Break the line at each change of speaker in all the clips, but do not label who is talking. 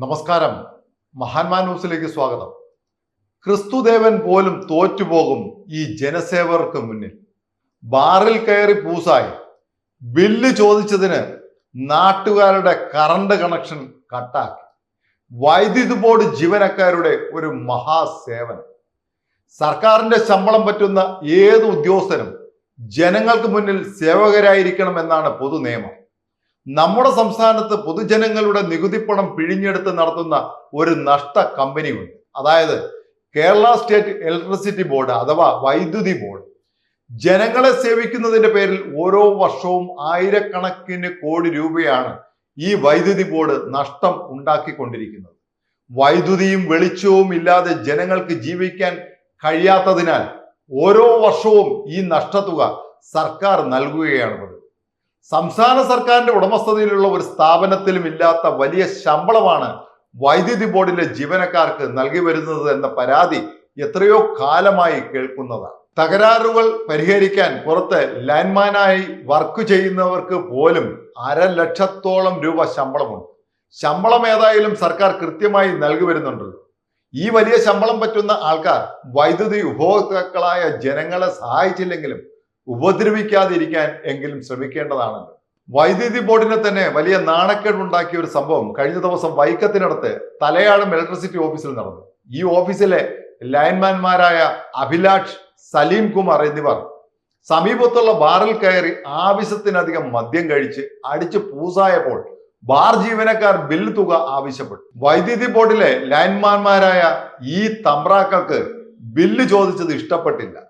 നമസ്കാരം. മഹാന്മാ ന്യൂസിലേക്ക് സ്വാഗതം. ക്രിസ്തുദേവൻ പോലും തോറ്റുപോകും ഈ ജനസേവകർക്ക് മുന്നിൽ. ബാറിൽ കയറി പൂസായി. ബില്ല് ചോദിച്ചതിന് നാട്ടുകാരുടെ കറണ്ട് കണക്ഷൻ കട്ടാക്കി. വൈദ്യുതി ബോർഡ് ജീവനക്കാരുടെ ഒരു മഹാസേവനം. സർക്കാരിന്റെ ശമ്പളം പറ്റുന്ന ഏത് ഉദ്യോഗസ്ഥനും ജനങ്ങൾക്ക് മുന്നിൽ സേവകരായിരിക്കണം എന്നാണ് പൊതു നിയമം നമ്മുടെ സംസ്ഥാനത്ത് പൊതുജനങ്ങളുടെ നികുതിപ്പണം പിഴിഞ്ഞെടുത്ത് നടത്തുന്ന ഒരു നഷ്ട കമ്പനിയുണ്ട്. അതായത് കേരള സ്റ്റേറ്റ് ഇലക്ട്രിസിറ്റി ബോർഡ് അഥവാ വൈദ്യുതി ബോർഡ്. ജനങ്ങളെ സേവിക്കുന്നതിന്റെ പേരിൽ ഓരോ വർഷവും ആയിരക്കണക്കിന് കോടി രൂപയാണ് ഈ വൈദ്യുതി ബോർഡ് നഷ്ടം ഉണ്ടാക്കിക്കൊണ്ടിരിക്കുന്നത്. വൈദ്യുതിയും വെളിച്ചവും ഇല്ലാതെ ജനങ്ങൾക്ക് ജീവിക്കാൻ കഴിയാത്തതിനാൽ ഓരോ വർഷവും ഈ നഷ്ടത്തുക സർക്കാർ നൽകുകയാണ് സംസ്ഥാന സർക്കാരിന്റെ ഉടമസ്ഥതയിലുള്ള ഒരു സ്ഥാപനത്തിലും ഇല്ലാത്ത വലിയ ശമ്പളമാണ് വൈദ്യുതി ബോർഡിലെ ജീവനക്കാർക്ക് നൽകി വരുന്നത് എന്ന പരാതി എത്രയോ കാലമായി കേൾക്കുന്നതാണ്. തകരാറുകൾ പരിഹരിക്കാൻ പുറത്ത് ലാൻഡ്മാനായി വർക്ക് ചെയ്യുന്നവർക്ക് പോലും അര ലക്ഷത്തോളം രൂപ ശമ്പളമുണ്ട്. ശമ്പളം ഏതായാലും സർക്കാർ കൃത്യമായി നൽകി വരുന്നുണ്ട്. ഈ വലിയ ശമ്പളം പറ്റുന്ന ആൾക്കാർ വൈദ്യുതി ഉപഭോക്താക്കളായ ജനങ്ങളെ സഹായിച്ചില്ലെങ്കിലും ഉപദ്രവിക്കാതിരിക്കാൻ എങ്കിലും ശ്രമിക്കേണ്ടതാണല്ലോ. വൈദ്യുതി ബോർഡിനെ തന്നെ വലിയ നാണക്കേടുണ്ടാക്കിയ ഒരു സംഭവം കഴിഞ്ഞ ദിവസം വൈക്കത്തിനടുത്ത് തലയാളം ഇലക്ട്രിസിറ്റി ഓഫീസിൽ നടന്നു. ഈ ഓഫീസിലെ ലൈൻമാൻമാരായ അഭിലാഷ് സലീം കുമാർ എന്നിവർ സമീപത്തുള്ള ബാറിൽ കയറി ആവശ്യത്തിനധികം മദ്യം കഴിച്ച് അടിച്ച് പൂസായപ്പോൾ ബാർ ജീവനക്കാർ ബിൽ തുക ആവശ്യപ്പെട്ടു. വൈദ്യുതി ബോർഡിലെ ലൈൻമാൻമാരായ ഈ തമ്പ്രാക്കൾക്ക് ബില്ല് ചോദിച്ചത് ഇഷ്ടപ്പെട്ടില്ല.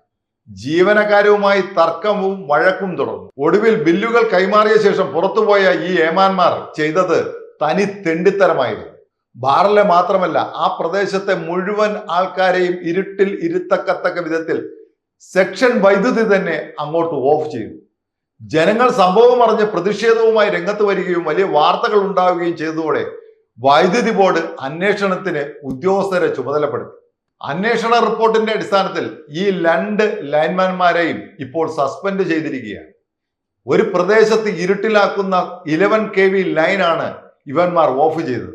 ജീവനക്കാരുമായി തർക്കവും വഴക്കും തുടർന്നു. ഒടുവിൽ ബില്ലുകൾ കൈമാറിയ ശേഷം പുറത്തുപോയ ഈ ഏമാന്മാർ ചെയ്തത് തനി തെണ്ടിത്തരമായിരുന്നു. ബാറിലെ മാത്രമല്ല ആ പ്രദേശത്തെ മുഴുവൻ ആൾക്കാരെയും ഇരുട്ടിൽ ഇരുത്തക്കത്തക്ക വിധത്തിൽ സെക്ഷൻ വൈദ്യുതി തന്നെ അങ്ങോട്ട് ഓഫ് ചെയ്തു. ജനങ്ങൾ സംഭവം അറിഞ്ഞ് പ്രതിഷേധവുമായി രംഗത്ത് വരികയും വലിയ വാർത്തകൾ ഉണ്ടാവുകയും ചെയ്തതോടെ വൈദ്യുതി ബോർഡ് അന്വേഷണത്തിന് ഉദ്യോഗസ്ഥരെ ചുമതലപ്പെടുത്തി. അന്വേഷണ റിപ്പോർട്ടിന്റെ അടിസ്ഥാനത്തിൽ ഈ രണ്ട് ലൈൻമാൻമാരെയും ഇപ്പോൾ സസ്പെൻഡ് ചെയ്തിരിക്കുകയാണ്. ഒരു പ്രദേശത്ത് ഇരുട്ടിലാക്കുന്ന ഇലവൻ കെ വി ലൈനാണ് ഇവന്മാർ ഓഫ് ചെയ്തത്.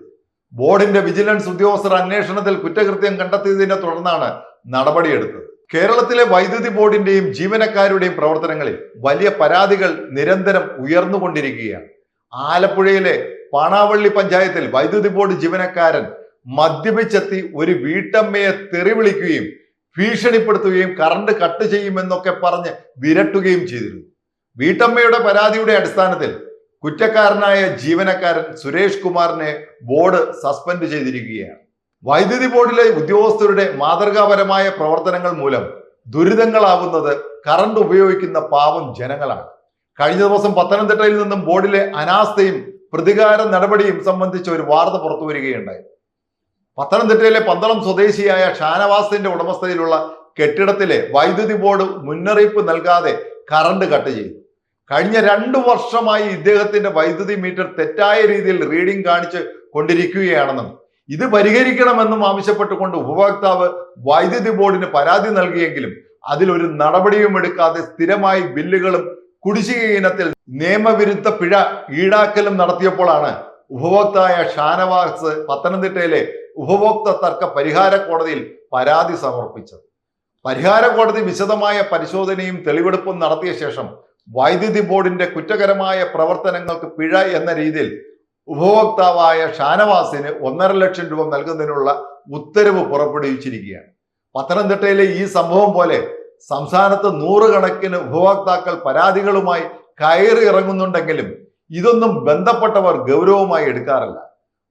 ബോർഡിന്റെ വിജിലൻസ് ഉദ്യോഗസ്ഥർ അന്വേഷണത്തിൽ കുറ്റകൃത്യം കണ്ടെത്തിയതിനെ തുടർന്നാണ് നടപടിയെടുത്തത്. കേരളത്തിലെ വൈദ്യുതി ബോർഡിന്റെയും ജീവനക്കാരുടെയും പ്രവർത്തനങ്ങളിൽ വലിയ പരാതികൾ നിരന്തരം ഉയർന്നുകൊണ്ടിരിക്കുകയാണ്. ആലപ്പുഴയിലെ പാണാവള്ളി പഞ്ചായത്തിൽ വൈദ്യുതി ബോർഡ് ജീവനക്കാരൻ മദ്യപിച്ചെത്തി ഒരു വീട്ടമ്മയെ തെറി വിളിക്കുകയും ഭീഷണിപ്പെടുത്തുകയും കറണ്ട് കട്ട് ചെയ്യുമെന്നൊക്കെ പറഞ്ഞ് വിരട്ടുകയും ചെയ്തിരുന്നു. വീട്ടമ്മയുടെ പരാതിയുടെ അടിസ്ഥാനത്തിൽ കുറ്റക്കാരനായ ജീവനക്കാരൻ സുരേഷ് കുമാറിനെ ബോർഡ് സസ്പെൻഡ് ചെയ്തിരിക്കുകയാണ്. വൈദ്യുതി ബോർഡിലെ ഉദ്യോഗസ്ഥരുടെ മാതൃകാപരമായ പ്രവർത്തനങ്ങൾ മൂലം ദുരിതങ്ങളാവുന്നത് കറണ്ട് ഉപയോഗിക്കുന്ന പാവം ജനങ്ങളാണ്. കഴിഞ്ഞ ദിവസം പത്തനംതിട്ടയിൽ നിന്നും ബോർഡിലെ അനാസ്ഥയും പ്രതികാര നടപടിയും സംബന്ധിച്ച ഒരു വാർത്ത പുറത്തു വരികയുണ്ടായി. പത്തനംതിട്ടയിലെ പന്തളം സ്വദേശിയായ ഷാനവാസിന്റെ ഉടമസ്ഥതയിലുള്ള കെട്ടിടത്തിലെ വൈദ്യുതി ബോർഡ് മുന്നറിയിപ്പ് നൽകാതെ കറണ്ട് കട്ട് ചെയ്തു. കഴിഞ്ഞ രണ്ടു വർഷമായി ഇദ്ദേഹത്തിന്റെ വൈദ്യുതി മീറ്റർ തെറ്റായ രീതിയിൽ റീഡിംഗ് കാണിച്ച് കൊണ്ടിരിക്കുകയാണെന്നും ഇത് പരിഹരിക്കണമെന്നും ആവശ്യപ്പെട്ടുകൊണ്ട് ഉപഭോക്താവ് വൈദ്യുതി ബോർഡിന് പരാതി നൽകിയെങ്കിലും അതിലൊരു നടപടിയും എടുക്കാതെ സ്ഥിരമായി ബില്ലുകളും കുടിശ്ശിക ഇനത്തിൽ നിയമവിരുദ്ധ പിഴ ഈടാക്കലും നടത്തിയപ്പോഴാണ് ഉപഭോക്തായ ഷാനവാസ് പത്തനംതിട്ടയിലെ ഉപഭോക്തൃ തർക്ക പരിഹാര കോടതിയിൽ പരാതി സമർപ്പിച്ചത്. പരിഹാര കോടതി വിശദമായ പരിശോധനയും തെളിവെടുപ്പും നടത്തിയ ശേഷം വൈദ്യുതി ബോർഡിന്റെ കുറ്റകരമായ പ്രവർത്തനങ്ങൾക്ക് പിഴ എന്ന രീതിയിൽ ഉപഭോക്താവായ ഷാനവാസിന് ഒന്നര ലക്ഷം രൂപ നൽകുന്നതിനുള്ള ഉത്തരവ് പുറപ്പെടുവിച്ചിരിക്കുകയാണ്. പത്തനംതിട്ടയിലെ ഈ സംഭവം പോലെ സംസ്ഥാനത്ത് നൂറുകണക്കിന് ഉപഭോക്താക്കൾ പരാതികളുമായി കയറി ഇറങ്ങുന്നുണ്ടെങ്കിലും ഇതൊന്നും ബന്ധപ്പെട്ടവർ ഗൗരവമായി എടുക്കാറില്ല.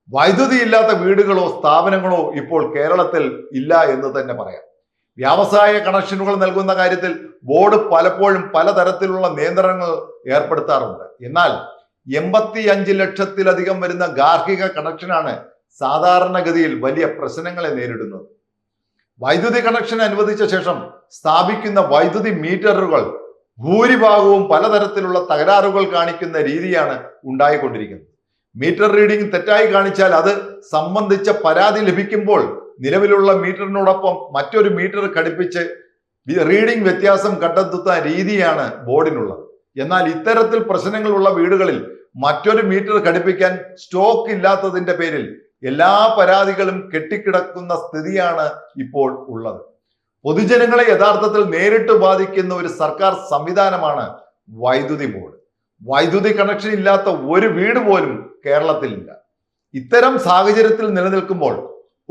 വൈദ്യുതി ഇല്ലാത്ത വീടുകളോ സ്ഥാപനങ്ങളോ ഇപ്പോൾ കേരളത്തിൽ ഇല്ല എന്ന് തന്നെ പറയാം. വ്യാവസായ കണക്ഷനുകൾ നൽകുന്ന കാര്യത്തിൽ ബോർഡ് പലപ്പോഴും പലതരത്തിലുള്ള നിയന്ത്രണങ്ങൾ ഏർപ്പെടുത്താറുണ്ട്. എന്നാൽ എൺപത്തി അഞ്ച് ലക്ഷത്തിലധികം വരുന്ന ഗാർഹിക കണക്ഷനാണ് സാധാരണഗതിയിൽ വലിയ പ്രശ്നങ്ങളെ നേരിടുന്നത്. വൈദ്യുതി കണക്ഷൻ അനുവദിച്ച ശേഷം സ്ഥാപിക്കുന്ന വൈദ്യുതി മീറ്ററുകൾ ഭൂരിഭാഗവും പലതരത്തിലുള്ള തകരാറുകൾ കാണിക്കുന്ന രീതിയാണ് ഉണ്ടായിക്കൊണ്ടിരിക്കുന്നത്. മീറ്റർ റീഡിംഗ് തെറ്റായി കാണിച്ചാൽ അത് സംബന്ധിച്ച പരാതി ലഭിക്കുമ്പോൾ നിലവിലുള്ള മീറ്ററിനോടൊപ്പം മറ്റൊരു മീറ്റർ ഘടിപ്പിച്ച് റീഡിംഗ് വ്യത്യാസം കണ്ടെത്തുന്ന രീതിയാണ് ബോർഡിനുള്ളത്. എന്നാൽ ഇത്തരത്തിൽ പ്രശ്നങ്ങളുള്ള വീടുകളിൽ മറ്റൊരു മീറ്റർ ഘടിപ്പിക്കാൻ സ്റ്റോക്ക് ഇല്ലാത്തതിന്റെ പേരിൽ എല്ലാ പരാതികളും കെട്ടിക്കിടക്കുന്ന സ്ഥിതിയാണ് ഇപ്പോൾ ഉള്ളത്. പൊതുജനങ്ങളെ യഥാർത്ഥത്തിൽ നേരിട്ട് ബാധിക്കുന്ന ഒരു സർക്കാർ സംവിധാനമാണ് വൈദ്യുതി ബോർഡ്. വൈദ്യുതി കണക്ഷൻ ഇല്ലാത്ത ഒരു വീട് പോലും കേരളത്തിലില്ല. ഇത്തരം സാഹചര്യത്തിൽ നിലനിൽക്കുമ്പോൾ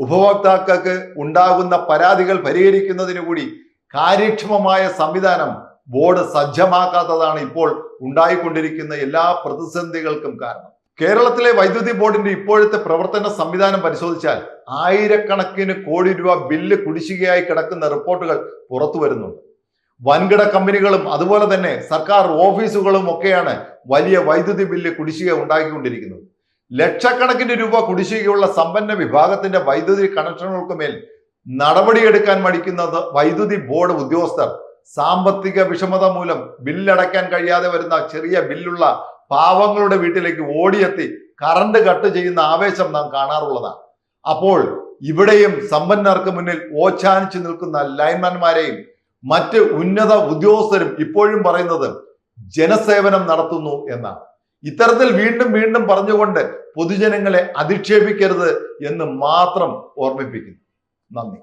ഉപഭോക്താക്കൾക്ക് ഉണ്ടാകുന്ന പരാതികൾ പരിഹരിക്കുന്നതിന് കൂടി കാര്യക്ഷമമായ സംവിധാനം ബോർഡ് സജ്ജമാക്കാത്തതാണ് ഇപ്പോൾ ഉണ്ടായിക്കൊണ്ടിരിക്കുന്ന എല്ലാ പ്രതിസന്ധികൾക്കും കാരണം. കേരളത്തിലെ വൈദ്യുതി ബോർഡിന്റെ ഇപ്പോഴത്തെ പ്രവർത്തന സംവിധാനം പരിശോധിച്ചാൽ ആയിരക്കണക്കിന് കോടി രൂപ ബില്ല് കുടിശ്ശികയായി കിടക്കുന്ന റിപ്പോർട്ടുകൾ പുറത്തു വരുന്നുണ്ട്. വൻകിട കമ്പനികളും അതുപോലെ തന്നെ സർക്കാർ ഓഫീസുകളും ഒക്കെയാണ് വലിയ വൈദ്യുതി ബില്ല് കുടിശ്ശിക ഉണ്ടാക്കിക്കൊണ്ടിരിക്കുന്നത്. ലക്ഷക്കണക്കിന് രൂപ കുടിശ്ശികയുള്ള സമ്പന്ന വിഭാഗത്തിന്റെ വൈദ്യുതി കണക്ഷനുകൾക്ക് മേൽ നടപടിയെടുക്കാൻ മടിക്കുന്നത് വൈദ്യുതി ബോർഡ് ഉദ്യോഗസ്ഥർ. സാമ്പത്തിക വിഷമത മൂലം ബില്ലടയ്ക്കാൻ കഴിയാതെ വരുന്ന ചെറിയ ബില്ലുള്ള പാവങ്ങളുടെ വീട്ടിലേക്ക് ഓടിയെത്തി കറണ്ട് കട്ട് ചെയ്യുന്ന ആവേശം നാം കാണാറുള്ളതാണ്. അപ്പോൾ ഇവിടെയും സമ്പന്നർക്ക് മുന്നിൽ ഓച്ചാനിച്ചു നിൽക്കുന്ന ലൈൻമാൻമാരെയും മറ്റ് ഉന്നത ഉദ്യോഗസ്ഥരും ഇപ്പോഴും പറയുന്നത് ജനസേവനം നടത്തുന്നു എന്നാണ്. ഇത്തരത്തിൽ വീണ്ടും വീണ്ടും പറഞ്ഞുകൊണ്ട് പൊതുജനങ്ങളെ അധിക്ഷേപിക്കരുത് എന്ന് മാത്രം ഓർമ്മിപ്പിക്കുന്നു. നന്ദി.